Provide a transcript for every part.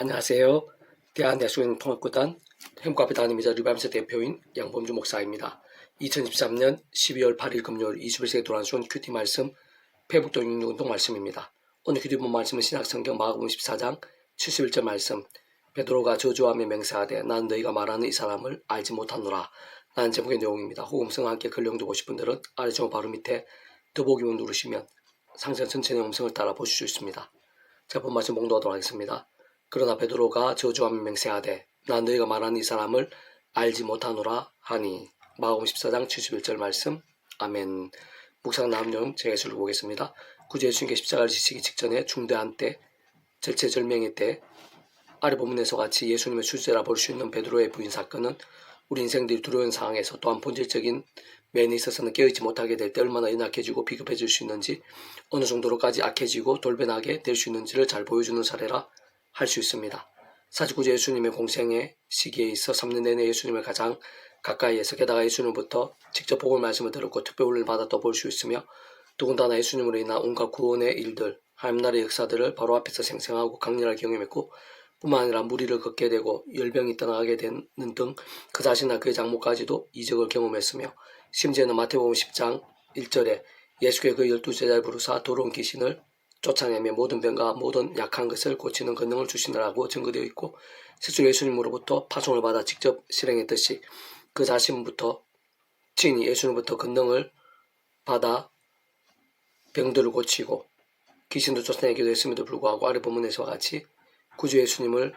안녕하세요. 대한예수인 통합구단 행과배 단임이자 리바임스 대표인 양범주 목사입니다. 2013년 12월 8일 금요일 21세기 도란순 큐티 말씀 페북도 육육운동 말씀입니다. 오늘 큐티 본 말씀은 신약성경 마가복음 14장 71절 말씀 베드로가 저주하며 맹세하되 난 너희가 말하는 이 사람을 알지 못하노라 라는 제목의 내용입니다. 호음성과 함께 글 영도 보실 분들은 아래 저 바로 밑에 더보기만 누르시면 상세 전체의 음성을 따라 보실 수 있습니다. 자, 본 말씀 봉독하도록 하겠습니다. 그러나 베드로가 저주하며 맹세하되 나 너희가 말하는 이 사람을 알지 못하노라 하니. 마가복음 14장 71절 말씀. 아멘. 묵상 나음용 제가 예수를 보겠습니다. 구주 예수님께 십자가를 지시기 직전에 중대한 때 절체절명의 때 아래 본문에서 같이 예수님의 출세라 볼 수 있는 베드로의 부인 사건은 우리 인생들이 두려운 상황에서 또한 본질적인 면에 있어서는 깨어있지 못하게 될 때 얼마나 연약해지고 비급해질 수 있는지 어느 정도로까지 악해지고 돌변하게 될 수 있는지를 잘 보여주는 사례라 할 수 있습니다. 사직구주 예수님의 공생의 시기에 있어 3년 내내 예수님을 가장 가까이에서 게다가 예수님부터 직접 복을 말씀을 들었고 특별훈을 받았다 볼 수 있으며 더군다나 예수님으로 인한 온갖 구원의 일들, 하나님 나라의 역사들을 바로 앞에서 생생하고 강렬하게 경험했고 뿐만 아니라 무리를 걷게 되고 열병이 떠나가게 되는 등 그 자신과 그의 장모까지도 이적을 경험했으며 심지어는 마태복음 10장 1절에 예수께 그 열두 제자를 부르사 더러운 귀신을 쫓아내며 모든 병과 모든 약한 것을 고치는 권능을 주시느라고 증거되어 있고 실제로 예수님으로부터 파송을 받아 직접 실행했듯이 그 자신부터 친히 예수님부터 권능을 받아 병들을 고치고 귀신도 쫓아내기도 했음에도 불구하고 아래 본문에서와 같이 구주 예수님을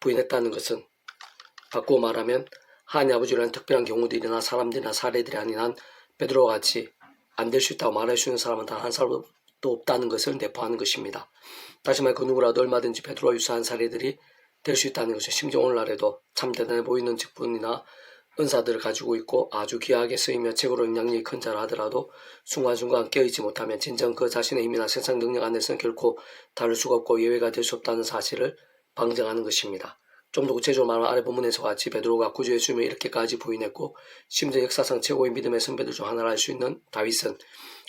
부인했다는 것은 바꾸어 말하면 하나님 아버지라는 특별한 경우들이나 사람들이나 사례들이 아닌 한 베드로와 같이 안 될 수 있다고 말할 수 있는 사람은 단 한 사람도 없다는 것을 내포하는 것입니다. 다시 말해 그 누구라도 얼마든지 베드로와 유사한 사례들이 될 수 있다는 것은 심지어 오늘날에도 참 대단해 보이는 직분이나 은사들을 가지고 있고 아주 귀하게 쓰이며 책으로 영향력이 큰 자라 하더라도 순간순간 깨어있지 못하면 진정 그 자신의 힘이나 세상 능력 안에서는 결코 다를 수가 없고 예외가 될 수 없다는 사실을 방증하는 것입니다. 좀더 구체적으로 말하면 아래 본문에서 같이 베드로가 구주 예수님을 이렇게까지 부인했고 심지어 역사상 최고의 믿음의 선배들 중 하나를 할수 있는 다윗은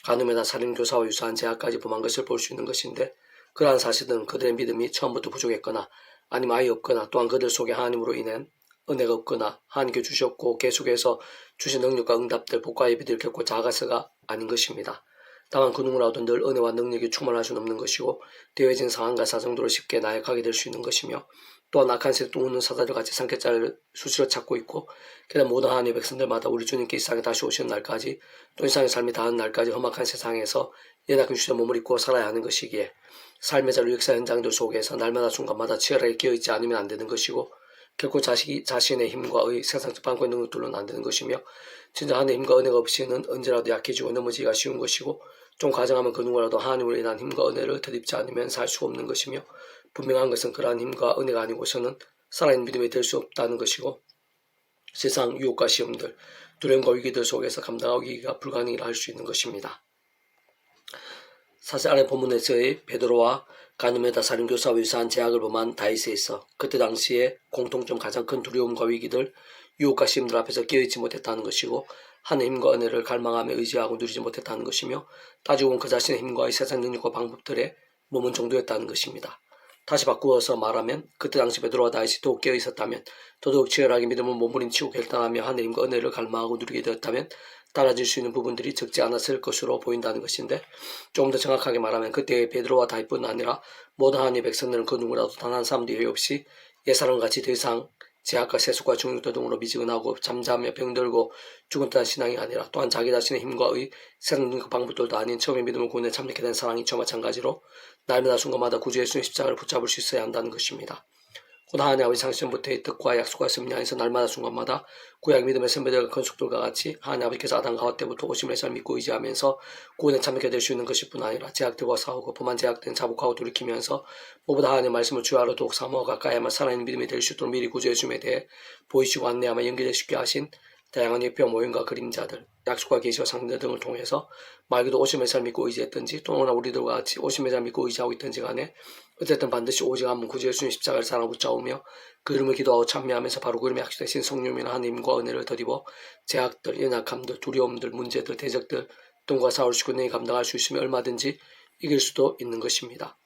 간음에다 살인교사와 유사한 제약까지 범한 것을 볼 수 있는 것인데 그러한 사실은 그들의 믿음이 처음부터 부족했거나 아니면 아예 없거나 또한 그들 속에 하나님으로 인한 은혜가 없거나 하나님께 주셨고 계속해서 주신 능력과 응답들 복과 예비들 겪고 작아서가 아닌 것입니다. 다만 그 누구라도 늘 은혜와 능력이 충만할 수는 없는 것이고 되어진 상황과 사정도를 쉽게 나약하게 될 수 있는 것이며 또한 악한 새또 우는 사자들 같이 산깨자를 수시로 찾고 있고 게다가 모든 하나님의 백성들마다 우리 주님께 이 세상에 다시 오시는 날까지 또 이상의 삶이 닿은 날까지 험악한 세상에서 연약한 주의 몸을 입고 살아야 하는 것이기에 삶의 자료 역사 현장들 속에서 날마다 순간마다 치열하게 깨어있지 않으면 안 되는 것이고 결코 자식이 자신의 힘과 의 세상적 방법의 능력들로는 안 되는 것이며 진짜 하나님의 힘과 은혜가 없이는 언제라도 약해지고 넘어지기가 쉬운 것이고 좀 과정하면 그 누구라도 하나님으로 인한 힘과 은혜를 덧입지 않으면 살 수가 없는 것이며 분명한 것은 그러한 힘과 은혜가 아니고서는 살아있는 믿음이 될 수 없다는 것이고 세상 유혹과 시험들 두려움과 위기들 속에서 감당하기가 불가능이라 할 수 있는 것입니다. 사실 아래 본문에서의 베드로와 가늠에다 살인교사와 유사한 제약을 범한 다윗에 있어 그때 당시에 공통점 가장 큰 두려움과 위기들 유혹과 시험들 앞에서 깨어있지 못했다는 것이고 하나님과 은혜를 갈망하며 의지하고 누리지 못했다는 것이며 따지고 보면 그 자신의 힘과 이 세상 능력과 방법들에 몸은 정도였다는 것입니다. 다시 바꾸어서 말하면 그때 당시 베드로와 다윗이 더욱 깨어 있었다면 더더욱 치열하게 믿음을 몸부림치고 결단하며 하나님과 은혜를 갈망하고 누리게 되었다면 달라질 수 있는 부분들이 적지 않았을 것으로 보인다는 것인데 조금 더 정확하게 말하면 그때의 베드로와 다윗뿐 아니라 모든 하나님의 백성들은 그 누구라도 단 한 사람도 예외 없이 옛사람같이 더 이상 제약과 세속과 중력도 등으로 미지근하고 잠잠하며 병들고 죽은 듯한 신앙이 아니라 또한 자기 자신의 힘과 의 세상 능력 방법들도 아닌 처음에 믿음을 구원에 참여하게 된 사랑이 저와 마찬가지로 날마다 순간마다 구주 예수의 십자가를 붙잡을 수 있어야 한다는 것입니다. 곧 하나님 아버지 상시전부터의 뜻과 약속과 섭리 안에서 날마다 순간마다 구약 믿음의 선배들과 건축들과 같이 하나님 아버지께서 아담 가와 때부터 오심의 삶 믿고 의지하면서 구원에 참여하게 될 수 있는 것일 뿐 아니라 제약들과 싸우고 범한 제약된 자복하고 돌이키면서 무엇보다 하나님 말씀을 주야로 더욱 사모하 가까이하며 살아있는 믿음이 될 수 있도록 미리 구주 예수님에 대해 보이시고 안내하며 연결되쉽게 하신 다양한 예표 모임과 그림자들, 약속과 계시와 상대 등을 통해서 말 그대로 오심의 삶 믿고 의지했든지 또는 우리들과 같이 오심의 삶 믿고 의지하고 있든지 간에 어쨌든 반드시 오직 한번 구주 예수님 십자가를 사랑 붙잡으며 그 이름을 기도하고 찬미하면서 바로 그 이름에 약속되신 성령이나 하나님과 은혜를 더디어 제약들, 연약함들, 두려움들, 문제들, 대적들 등과 싸울 수 있는 감당할 수 있으면 얼마든지 이길 수도 있는 것입니다.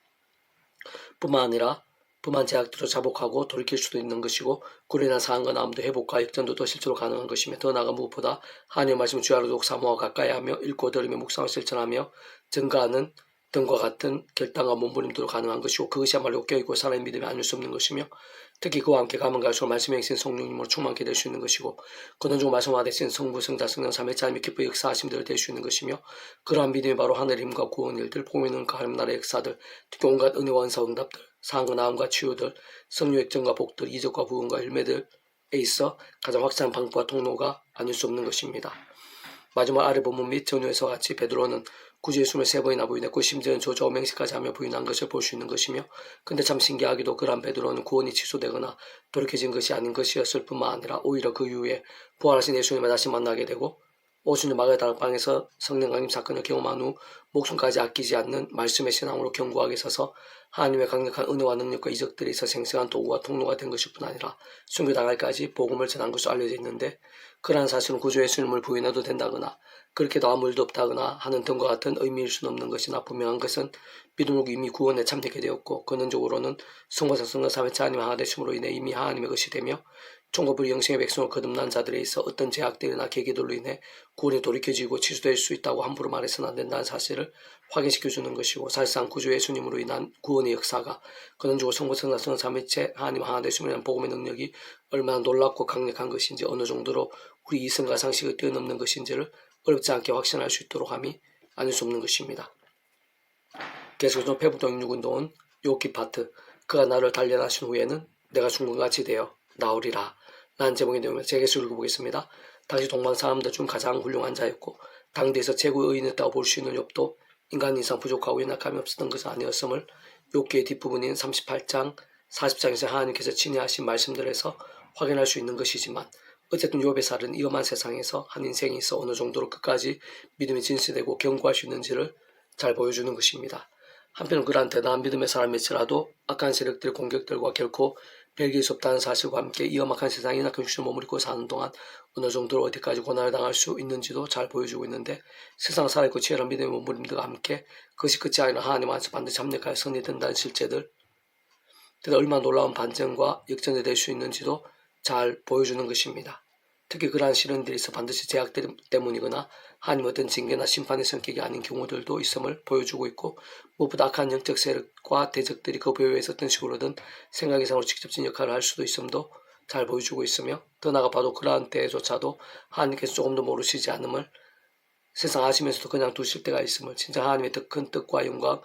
뿐만 아니라 범한 제약들을 자복하고 돌이킬 수도 있는 것이고 구련한 상황과 나음도 회복과 역전도 더 실제로 가능한 것이며 더 나아가 무엇보다 하나님의 말씀을 주야로 독 사모와 가까이 하며 읽고 들으며 묵상을 실천하며 증가하는 등과 같은 결단과 몸부림도 가능한 것이고 그것이야말로 껴있고 살아있는 믿음이 아닐 수 없는 것이며 특히 그와 함께 가면 갈수록 말씀에 있신 성령님으로 충만케 될수 있는 것이고 그런중 말씀화 되신 성부 성자 성령 삼위체 하나님의 기쁘 역사하심들을 될수 있는 것이며 그러한 믿음이 바로 하늘의 힘과 구원 일들 복음의 눈과 하나님 나라의 역사들 특히 온갖 은혜와 은사 응답들 상과 나음과 치유들 성령 역정과 복들 이적과 부흥과 열매들에 있어 가장 확실한 방법과 통로가 아닐 수 없는 것입니다. 마지막 아래 본문 및 전후에서 같이 베드로는 구주 예수를 세 번이나 부인했고 심지어는 조조 맹세까지 하며 부인한 것을 볼 수 있는 것이며 근데 참 신기하게도 그러한 베드로는 구원이 취소되거나 돌이켜진 것이 아닌 것이었을 뿐만 아니라 오히려 그 이후에 부활하신 예수님을 다시 만나게 되고 오순절 마가의 다락 방에서 성령 강림 사건을 경험한 후 목숨까지 아끼지 않는 말씀의 신앙으로 견고하게 서서 하나님의 강력한 은혜와 능력과 이적들이 있어 생생한 도구와 통로가 된 것일 뿐 아니라 순교당할까지 복음을 전한 것으로 알려져 있는데 그러한 사실은 구주 예수님을 부인해도 된다거나 그렇게도 아무 일도 없다거나 하는 등과 같은 의미일 수는 없는 것이나 분명한 것은 믿음으로 이미 구원에 참되게 되었고 근원적으로는 성과사 성과 사회차 하나님의 하나 되심으로 인해 이미 하나님의 것이 되며 총거불 영생의 백성을 거듭난 자들에 있어 어떤 제약들이나 계기들로 인해 구원이 돌이켜지고 취소될 수 있다고 함부로 말해서는 안 된다는 사실을 확인시켜주는 것이고 사실상 구주 예수님으로 인한 구원의 역사가 근원적으로 성부 성자 성 삼위체 하나님 하나 되심으로 인한 복음의 능력이 얼마나 놀랍고 강력한 것인지 어느 정도로 우리 이성과 상식을 뛰어넘는 것인지를 어렵지 않게 확신할 수 있도록 함이 아닐 수 없는 것입니다. 계속해서 페북동 66운동은 요기 파트 그가 나를 단련하신 후에는 내가 죽은 것 같이 되어 나오리라 라는 제목의 내용을 제게서 읽어보겠습니다. 당시 동방 사람들 중 가장 훌륭한 자였고 당대에서 최고의 의인이었다고 볼 수 있는 욥도 인간 이상 부족하고 연약함이 없었던 것은 아니었음을 욥기의 뒷부분인 38장 40장에서 하나님께서 친히 하신 말씀들에서 확인할 수 있는 것이지만 어쨌든 욥의 살은 위험한 세상에서 한 인생이 있어 어느 정도로 끝까지 믿음이 진실되고 견고할 수 있는지를 잘 보여주는 것입니다. 한편 그러한 대단한 믿음의 사람일지라도 악한 세력들의 공격들과 결코 별길 수 없다는 사실과 함께 이 험악한 낙한 육신을 머무르고 사는 동안 어느 정도로 어디까지 고난을 당할 수 있는지도 잘 보여주고 있는데 세상 살아있고 치열한 믿음의 머무림들과 함께 그것이 끝이 아니라 하나님 안에서 반드시 합력하여 승리된다는 실제들 때가 얼마나 놀라운 반전과 역전이 될 수 있는지도 잘 보여주는 것입니다. 특히 그러한 시련들이 있어 반드시 제약 때문이거나 하나님 어떤 징계나 심판의 성격이 아닌 경우들도 있음을 보여주고 있고 무엇보다 악한 영적 세력과 대적들이 그 배후에서 어떤 식으로든 생각 이상으로 직접적인 역할을 할 수도 있음도 잘 보여주고 있으며 더 나아가 봐도 그러한 때조차도 하나님께서 조금 더 모르시지 않음을 세상 아시면서도 그냥 두실 때가 있음을 진짜 하나님의 더 큰 뜻과 영광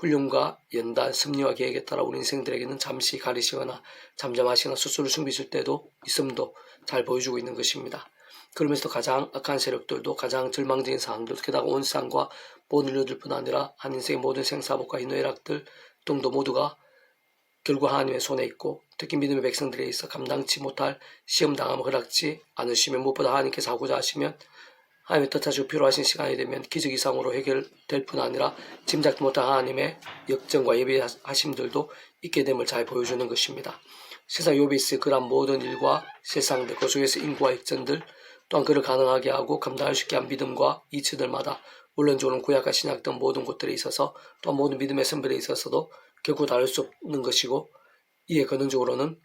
훈련과 연단, 섭리와 계획에 따라 우리 인생들에게는 잠시 가리시거나 잠잠하시거나 스스로 숨기실 때도 있음도 잘 보여주고 있는 것입니다. 그러면서도 가장 악한 세력들도 가장 절망적인 상황들 게다가 온 세상과 모든 인류들뿐 아니라 한 인생의 모든 생사복과 인노애락들 등도 모두가 결국 하나님의 손에 있고 특히 믿음의 백성들에 있어 감당치 못할 시험 당함을 허락지 않으시면 무엇보다 하나님께서 하고자 하시면 하나님의 뜻하시고 필요하신 시간이 되면 기적 이상으로 해결될 뿐 아니라 짐작도 못한 하나님의 역정과 예배하심들도 있게 됨을 잘 보여주는 것입니다. 세상 요비 있을 그런 모든 일과 세상들 그 속에서 인구와 역전들 또한 그를 가능하게 하고 감당할 수 있게 한 믿음과 이치들마다 물론적으로 구약과 신약 등 모든 곳들에 있어서 또한 모든 믿음의 선별에 있어서도 결코 다를 수 없는 것이고 이에 근원적으로는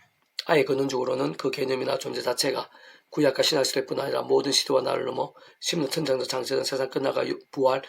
아예 근원적으로는 그 개념이나 존재 자체가 구약과 신약 시대뿐 아니라 모든 시대와 나를 넘어 심는 천장도 장세전 세상 끝나가 부활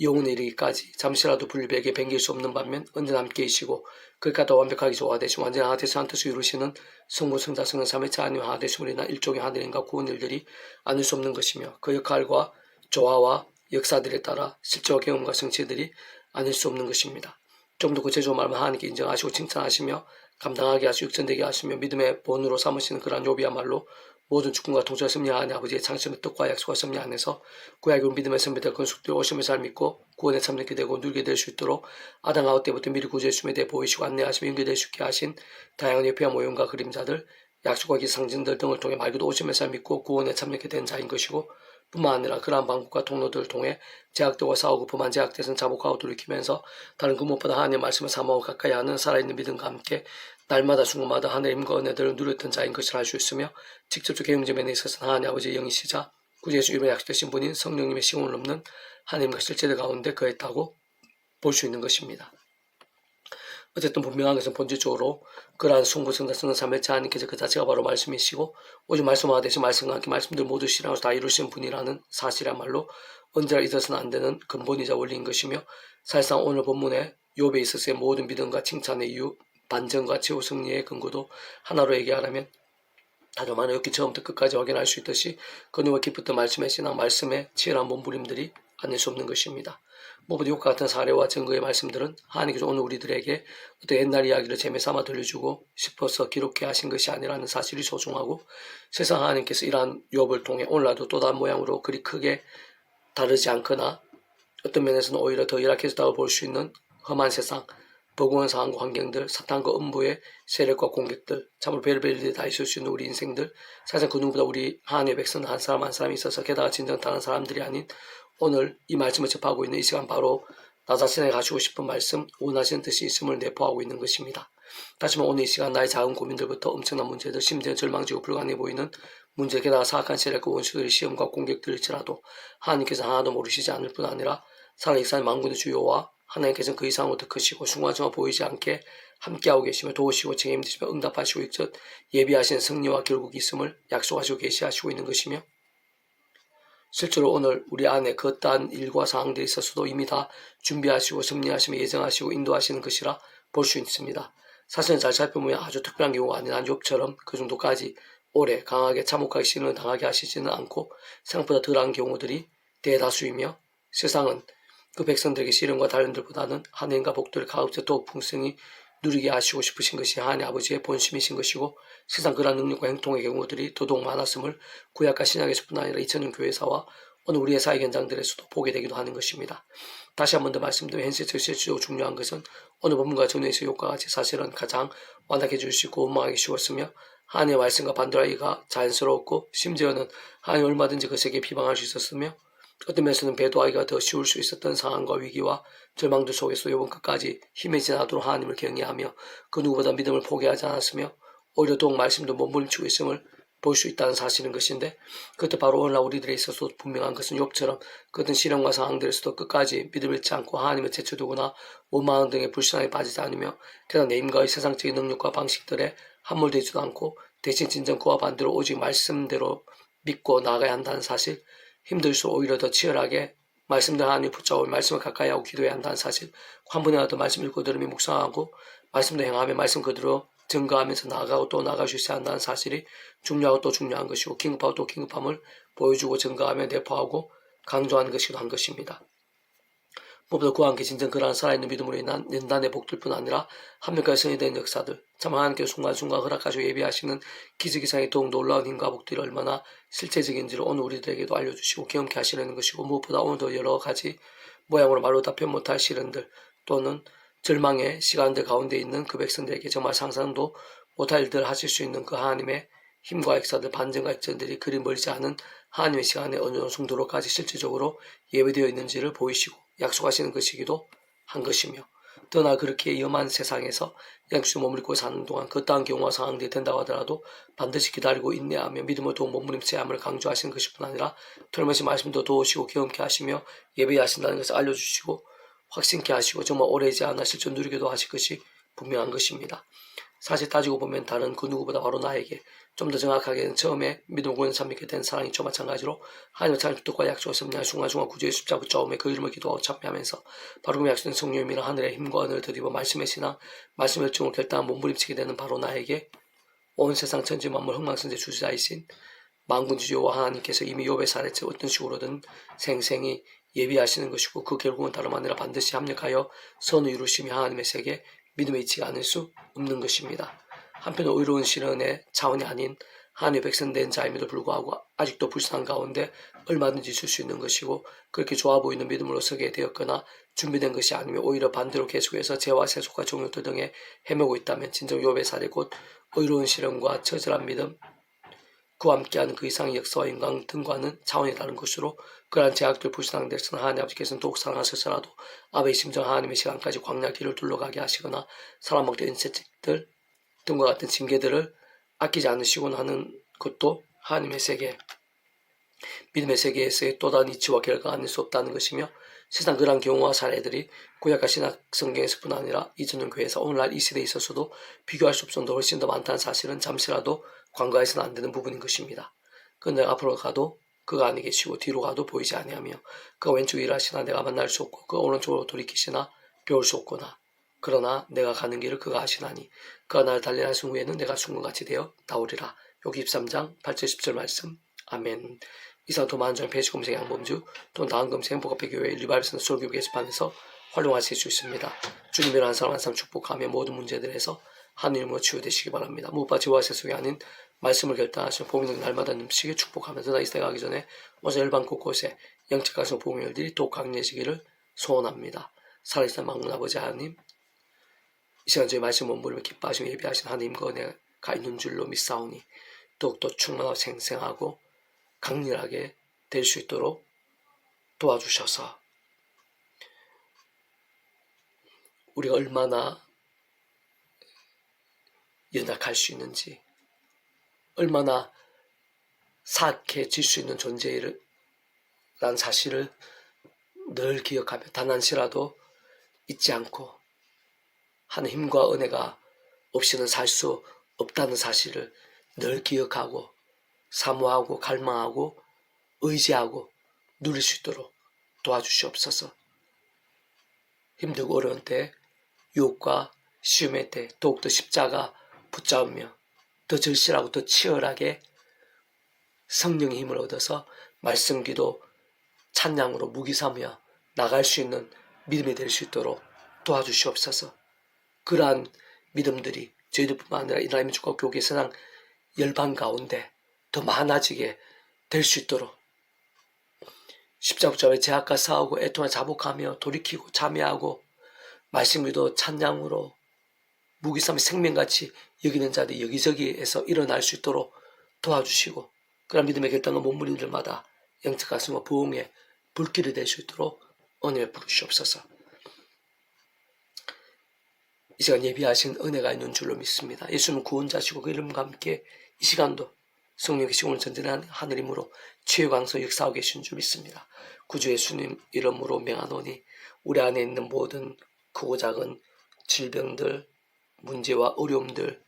영혼에 이르기까지 잠시라도 분리백에 뱅길 수 없는 반면 언제나 함께 계시고 그까지 완벽하게 조화되시고 완전히 하나 되시 한 뜻을 이루시는 성부 성자 성령 삼위체 하나님 하나 되심으로 인한 일종의 하늘인과 구원 일들이 아닐 수 없는 것이며 그 역할과 조화와 역사들에 따라 실제와 경험과 성취들이 아닐 수 없는 것입니다. 좀 더 구체적으로 말하면 하나님께 인정하시고 칭찬하시며 감당하게 하시고 육전되게 하시며 믿음의 본으로 삼으시는 그러한 요비야말로 모든 주권과 통치와 섭리하는 아버지의 창심의 뜻과 약속과 섭리 안에서 구약의 믿음의 선배들 건숙들 오심을 잘 믿고 구원에 참여하게 되고 누리게 될 수 있도록 아당 아웃 때부터 미리 구주의 숨에 대해 보이시고 안내하시며 연결될 수 있게 하신 다양한 예표와 모형과 그림자들 약속과 기 상징들 등을 통해 말 그대로 오심을 잘 믿고 구원에 참여하게 된 자인 것이고 뿐만 아니라 그러한 방법과 통로들을 통해 제약들과 싸우고 범한 제약대선 자복하고 돌이키면서 다른 그 무엇보다 하나님의 말씀을 사모하고 가까이 하는 살아있는 믿음과 함께 날마다 순간마다 하나님의 은혜들을 누렸던 자인 것을 알 수 있으며 직접적 개용점에 있어서 하나님 아버지의 영이시자 구주 예수 이름에 약속되신 분인 성령님의 시공을 넘는 하나님과 실제들 가운데 거했다고 볼 수 있는 것입니다. 어쨌든 분명한 것은 본질적으로 그러한 송구성자성은 삼일차 하나님께서 그 자체가 바로 말씀이시고 오직 말씀과 대신 말씀과 함께 말씀들 모두 실행하고 다 이루시는 분이라는 사실이야말로 언제나 잊어서는 안 되는 근본이자 원리인 것이며 사실상 오늘 본문에 욥에 있어서의 모든 믿음과 칭찬의 이유 반전과 최후 승리의 근거도 하나로 얘기하라면 다조만 였기 처음부터 끝까지 확인할 수 있듯이 그누가 기쁘던 말씀의 신앙 말씀의 치열한 몸부림들이 아닐 수 없는 것입니다. 무엇보다 이것과 같은 사례와 증거의 말씀들은 하나님께서 오늘 우리들에게 어떤 옛날 이야기를 재미삼아 들려주고 싶어서 기록해 하신 것이 아니라는 사실이 소중하고 세상 하나님께서 이러한 유업을 통해 오늘날도 또 다른 모양으로 그리 크게 다르지 않거나 어떤 면에서는 오히려 더 열악해졌다고 볼 수 있는 험한 세상, 버거운 상황과 환경들, 사탄과 음부의 세력과 공격들, 참으로 별별 일이 다 있을 수 있는 우리 인생들, 사실 그 누구보다 우리 하나님의 백성 한 사람 한 사람이 있어서 게다가 진정 다른 사람들이 아닌 오늘 이 말씀을 접하고 있는 이 시간 바로 나 자신에게 가지고 싶은 말씀, 원하시는 뜻이 있음을 내포하고 있는 것입니다. 다시 말해 오늘 이 시간 나의 작은 고민들부터 엄청난 문제들, 심지어 절망지고 불가능해 보이는 문제, 게다가 사악한 세력과 원수들의 시험과 공격들일지라도 하나님께서 하나도 모르시지 않을 뿐 아니라 살아있사는 만군의 주요와 하나님께서는 그 이상으로 더 크시고 순간순간 보이지 않게 함께하고 계시며 도우시고 책임지시며 응답하시고 있듯 예비하신 승리와 결국이 있음을 약속하시고 계시하시고 있는 것이며 실제로 오늘 우리 안에 그떠한 일과 상황들이 있어서도 이미 다 준비하시고 섭리하시며 예정하시고 인도하시는 것이라 볼 수 있습니다. 사실은 잘 살펴보면 아주 특별한 경우가 한 욥처럼 그 정도까지 오래 강하게 참혹하게 시련을 당하게 하시지는 않고 생각보다 덜한 경우들이 대다수이며 세상은 그 백성들에게 시련과 다른들보다는 한해인과 복들을 가급적 더욱 풍성히 누리게 하시고 싶으신 것이 하나님 아버지의 본심이신 것이고 세상 그러한 능력과 행동의 경우들이 더더욱 많았음을 구약과 신약에서뿐 아니라 2000년 교회사와 오늘 우리의 사회 현장들에서도 보게 되기도 하는 것입니다. 다시 한 번 더 말씀드리면 현실적 실질적으로 중요한 것은 어느 본문과 전에서 효과 같이 사실은 가장 완악해 주시고 원망하기 쉬웠으며 하나님의 말씀과 반대하기가 자연스러웠고 심지어는 하나님 얼마든지 그 세계에 비방할 수 있었으며 어떤 면에서는 배도하기가 더 쉬울 수 있었던 상황과 위기와 절망들 속에서 요번 끝까지 힘이 지나도록 하나님을 경외하며 그 누구보다 믿음을 포기하지 않았으며 오히려 더욱 말씀도 몸부림치고 있음을 볼 수 있다는 사실인 것인데 그것도 바로 오늘날 우리들에 있어서 분명한 것은 욥처럼 그 어떤 시련과 상황들에서도 끝까지 믿음을 잃지 않고 하나님을 제쳐두거나 원망 등의 불신앙에 빠지지 않으며 게다가 내 임과의 세상적인 능력과 방식들에 함몰되지도 않고 대신 진정 그와 반대로 오직 말씀대로 믿고 나아가야 한다는 사실 힘들수록 오히려 더 치열하게 말씀들 하나님 붙잡고 말씀을 가까이 하고 기도해야 한다는 사실 한 번에 라도 말씀 읽고 들으며 묵상하고 말씀도 행하며 말씀 그대로 증거하면서 나아가고 또 나아갈 수 있어야 한다는 사실이 중요하고 또 중요한 것이고 긴급하고 또 긴급함을 보여주고 증거하며 내포하고 강조하는 것이기도 한 것입니다. 무엇보다 그와 함께 진정 그러한 살아있는 믿음으로 인한 연단의 복들뿐 아니라 한 명까지 성이된 역사들 참 하나님께서 순간순간 허락하시고 예비하시는 기적이상의 더욱 놀라운 힘과 복들이 얼마나 실제적인지를 오늘 우리들에게도 알려주시고 경험케 하시려는 것이고 무엇보다 오늘도 여러 가지 모양으로 말로 답변 못할 시련들 또는 절망의 시간들 가운데 있는 그 백성들에게 정말 상상도 못할 일들을 하실 수 있는 그 하나님의 힘과 역사들 반전과 액전들이 그리 멀지 않은 하나님의 시간에 어느 정도로까지 실질적으로 예배되어 있는지를 보이시고 약속하시는 것이기도 한 것이며 또나 그렇게 위험한 세상에서 양수 머물고 사는 동안 그떠한 경우와 상황들이 된다고 하더라도 반드시 기다리고 인내하며 믿음을 더욱 몸부림쳐야 함을 강조하시는 것이뿐 아니라 틀림없이 말씀도 도우시고 경험케 하시며 예배하신다는 것을 알려주시고 확신케 하시고 정말 오래지 않아 실전 누리게도 하실 것이 분명한 것입니다. 사실 따지고 보면 다른 그 누구보다 바로 나에게 좀 더 정확하게는 처음에 믿음 고는 참믿게 된 사랑이 저 마찬가지로 하나님의 찬양 뜻과 약속을 섭리한 순간순간 구주의 십자 붙잡음에 그 이름을 기도하고 참여하면서 바로 그 약속된 성령님이나 하늘의 힘과 은혜를 드리고 말씀의 신앙, 말씀의 열정을 결단한 몸부림치게 되는 바로 나에게 온 세상 천지 만물 흥망성제 주자이신 만군주여와 하나님께서 이미 욥의 사례처 어떤 식으로든 생생히 예비하시는 것이고 그 결국은 다름 아니라 반드시 합력하여 선을 이루심이 하나님의 세계 믿음에 있지 않을 수 없는 것입니다. 한편 의로운 실현의 차원이 아닌 하나님의 백성된 자임에도 불구하고 아직도 불쌍한 가운데 얼마든지 있을 수 있는 것이고 그렇게 좋아 보이는 믿음으로 서게 되었거나 준비된 것이 아니면 오히려 반대로 계속해서 죄와 세속과 종교들 등에 헤매고 있다면 진정 욥의 사례 곧 의로운 실현과 처절한 믿음 그와 함께하는 그 이상의 역사와 인강 등과는 차원이 다른 것으로 그러한 제약들 불신앙들에서는 하나님 아버지께서는 더욱 사랑하셔서라도 아베의 심정 하나님의 시간까지 광야 길을 둘러가게 하시거나 사람 먹된 채찍들 등과 같은 징계들을 아끼지 않으시곤 하는 것도 하나님의 세계, 믿음의 세계에서의 또 다른 이치와 결과가 아닐 수 없다는 것이며 세상 그러한 경우와 사례들이 구약과 신약 성경에서뿐 아니라 이전의 교회에서 오늘날 이 시대에 있어서도 비교할 수 없을 정도로 훨씬 더 많다는 사실은 잠시라도 관과해서는 안 되는 부분인 것입니다. 그런데 앞으로 가도 그가 아니 계시고 뒤로 가도 보이지 아니하며 그가 왼쪽에 일하시나 내가 만날 수 없고 그가 오른쪽으로 돌이키시나 배울 수 없구나. 그러나 내가 가는 길을 그가 아시나니 그가 나를 달리하신 후에는 내가 순간같이 되어 나오리라. 여기 23장 8절 10절 말씀. 아멘. 이상 도만전 배시검색 양범주 또 나은검색 행복합회교회 리바이브선 설교 게시판에서 활용하실 수 있습니다. 주님이라는 한 사람 한 사람 축복하며 모든 문제들에서 하느님으로 치유되시기 바랍니다. 무엇과 지와 세속이 아닌 말씀을 결단하시며 복음을 날마다 넘치게 축복하면서 이 시대 가기 전에 먼저 일반 곳곳에 영적 가성 복음의 일들이 더욱 강해지기를 소원합니다. 살아계신 망문 아버지 하나님 이 시간 저희 말씀 원부를 기뻐하시며 예비하신 하나님과 은혜가 있는 줄로 믿사오니 더욱더 충만하고 생생하고 강렬하게 될 수 있도록 도와주셔서 우리가 얼마나 연약할 수 있는지 얼마나 사악해질 수 있는 존재라는 사실을 늘 기억하며 단 한시라도 잊지 않고 하는 힘과 은혜가 없이는 살 수 없다는 사실을 늘 기억하고 사모하고 갈망하고 의지하고 누릴 수 있도록 도와주시옵소서. 힘들고 어려운 때 유혹과 시험의 때 더욱더 십자가 붙잡으며 더 절실하고 더 치열하게 성령의 힘을 얻어서 말씀 기도 찬양으로 무기 삼으며 나갈 수 있는 믿음이 될 수 있도록 도와주시옵소서. 그러한 믿음들이 저희들뿐만 아니라 이나라 민족과 교계 세상 열방 가운데 더 많아지게 될 수 있도록 붙잡아 제약과 싸우고 애통하 자복하며 돌이키고 참여하고 말씀으로 찬양으로 무기삼 생명같이 여기는 자들이 여기저기에서 일어날 수 있도록 도와주시고 그런 믿음의 결단과 몸부림 들마다 영적 가슴과 부흥의 불길이 될 수 있도록 은혜 부르시옵소서. 이 시간 예비하신 은혜가 있는 줄로 믿습니다. 예수는 구원자시고 그 이름과 함께 이 시간도 성령의 시공을 전진한 하늘임으로 최강서 역사하고 계신 줄 믿습니다. 구주 예수님 이름으로 명하노니 우리 안에 있는 모든 크고 작은 질병들, 문제와 어려움들,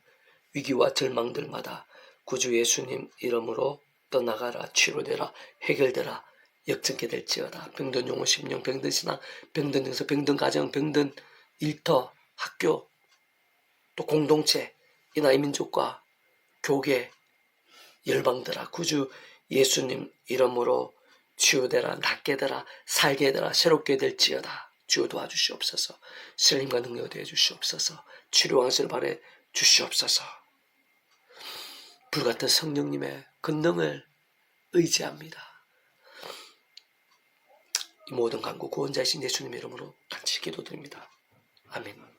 위기와 절망들마다 구주 예수님 이름으로 떠나가라, 치료되라, 해결되라, 역전케 될지어다. 병든 용어, 심령, 병든 신앙, 병든 영서, 병든 가정, 병든 일터, 학교, 또 공동체, 이 나이 민족과 교계, 열방들아, 구주 예수님 이름으로 치유되라, 낫게 되라, 살게 되라, 새롭게 될지어다. 주여 도와주시옵소서. 슬림과 능력 되어 주시옵소서. 치료 왕실 바래 주시옵소서. 불같은 성령님의 권능을 의지합니다. 이 모든 간구 구원자이신 예수님 이름으로 같이 기도드립니다. 아멘.